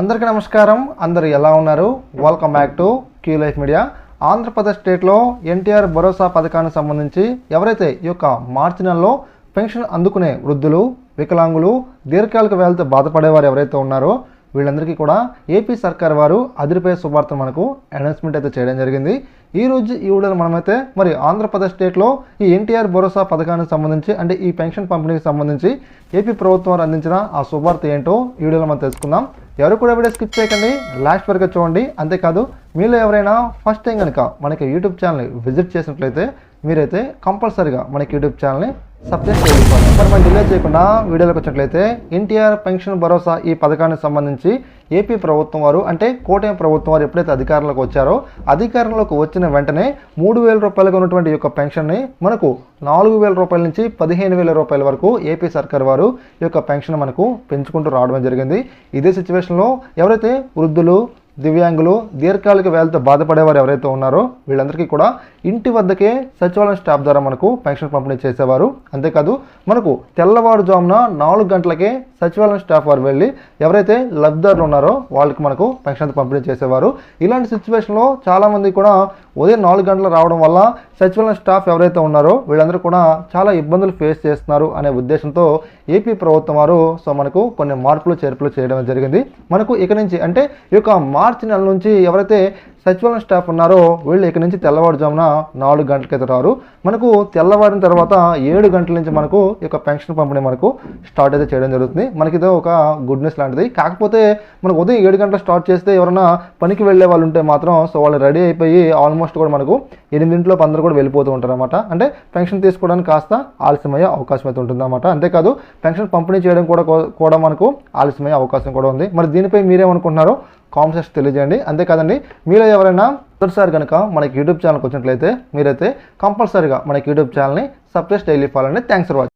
అందరికీ నమస్కారం. అందరు ఎలా ఉన్నారు? Welcome back to Q life media Andhra Pradesh స్టేట్లో ఎన్టీఆర్ భరోసా పథకానికి సంబంధించి ఎవరైతే ఈ యొక్క మార్చి నెలలో పెన్షన్ అందుకునే వృద్ధులు వికలాంగులు దీర్ఘకాలిక వ్యాధితో బాధపడేవారు ఎవరైతే ఉన్నారో వీళ్ళందరికీ కూడా ఏపీ సర్కార్ వారు అదిరిపై శుభార్త మనకు అనౌన్స్మెంట్ అయితే చేయడం జరిగింది. ఈ రోజు ఈ వీడియోలో మనమైతే మరి ఆంధ్రప్రదేశ్ స్టేట్లో ఈ ఎన్టీఆర్ భరోసా పథకానికి సంబంధించి అంటే ఈ పెన్షన్ పంపిణీకి సంబంధించి ఏపీ ప్రభుత్వం వారు అందించిన ఆ శుభార్త ఏంటో ఈ వీడియోలో మనం తెలుసుకుందాం. ఎవరు కూడా వీడియో స్కిప్ చేయకండి. లాస్ట్ వరకు చూడండి. అంతేకాదు మీలో ఎవరైనా ఫస్ట్ టైం కనుక మనకి యూట్యూబ్ ఛానల్ని విజిట్ చేసినట్లయితే మీరైతే కంపల్సరీగా మనకి యూట్యూబ్ ఛానల్ని సబ్జెక్ట్ చేసుకోవాలి మరి మనం డిలే చేయకుండా వీడియోలోకి వచ్చినట్లయితే ఎన్టీఆర్ పెన్షన్ భరోసా ఈ పథకానికి సంబంధించి ఏపీ ప్రభుత్వం వారు అంటే కూటమి ప్రభుత్వం వారు ఎప్పుడైతే అధికారంలోకి వచ్చారో అధికారంలోకి వచ్చిన వెంటనే మూడు వేల రూపాయలుగా ఉన్నటువంటి యొక్క పెన్షన్ని మనకు నాలుగు వేల రూపాయల నుంచి పదిహేను వేల రూపాయల వరకు ఏపీ సర్కార్ వారు ఈ యొక్క పెన్షన్ మనకు పెంచుకుంటూ రావడం జరిగింది. ఇదే సిచ్యువేషన్లో ఎవరైతే వృద్ధులు దివ్యాంగులు దీర్ఘకాలిక వ్యాధితో బాధపడేవారు ఎవరైతే ఉన్నారో వీళ్ళందరికీ కూడా ఇంటి వద్దకే సచివాలయం స్టాఫ్ ద్వారా మనకు పెన్షన్ పంపిణీ చేసేవారు. అంతేకాదు మనకు తెల్లవారుజామున నాలుగు గంటలకే సచివాలయం స్టాఫ్ వారు వెళ్ళి ఎవరైతే లబ్ధిదారులు ఉన్నారో వాళ్ళకి మనకు పెన్షన్ పంపిణీ చేసేవారు. ఇలాంటి సిచ్యువేషన్లో చాలామంది కూడా ఉదయం నాలుగు గంటలు రావడం వల్ల సచివాలయం స్టాఫ్ ఎవరైతే ఉన్నారో వీళ్ళందరూ కూడా చాలా ఇబ్బందులు ఫేస్ చేస్తున్నారు అనే ఉద్దేశంతో ఏపీ ప్రభుత్వం వారు సో మనకు కొన్ని మార్పులు చేర్పులు చేయడం జరిగింది. మనకు ఇక నుంచి అంటే ఈ యొక్క మార్చి నెల నుంచి ఎవరైతే సచివాలయం స్టాఫ్ ఉన్నారో వీళ్ళు ఇక్కడ నుంచి తెల్లవారుజామున నాలుగు గంటలకైతే రారు. మనకు తెల్లవారిన తర్వాత ఏడు గంటల నుంచి మనకు ఈ యొక్క పెన్షన్ పంపిణీ మనకు స్టార్ట్ అయితే చేయడం జరుగుతుంది. మనకి ఇదో ఒక గుడ్ న్యూస్ లాంటిది. కాకపోతే మనకు ఉదయం ఏడు గంటలు స్టార్ట్ చేస్తే ఎవరైనా పనికి వెళ్ళే వాళ్ళు ఉంటే మాత్రం సో వాళ్ళు రెడీ అయిపోయి ఆల్మోస్ట్ కూడా మనకు ఎనిమిదింటిలో అందరూ కూడా వెళ్ళిపోతూ ఉంటారన్నమాట. అంటే పెన్షన్ తీసుకోవడానికి కాస్త ఆలస్యమయ్యే అవకాశం అయితే ఉంటుందన్నమాట. అంతేకాదు పెన్షన్ పంపిణీ చేయడం కూడా కూడా మనకు ఆలస్యమయ్యే అవకాశం కూడా ఉంది. మరి దీనిపై మీరేమనుకుంటున్నారో కామెంట్స్ తెలియజేయండి. అంతేకాదండి మీలో ఎవరైనా మొదటిసారి కనుక మనకి యూట్యూబ్ ఛానల్కి వచ్చినట్లయితే మీరైతే కంపల్సరీగా మనకి యూట్యూబ్ ఛానల్ని సబ్స్క్రైబ్ డైలీ ఫాలో అండి థ్యాంక్స్ ఫర్ వాచింగ్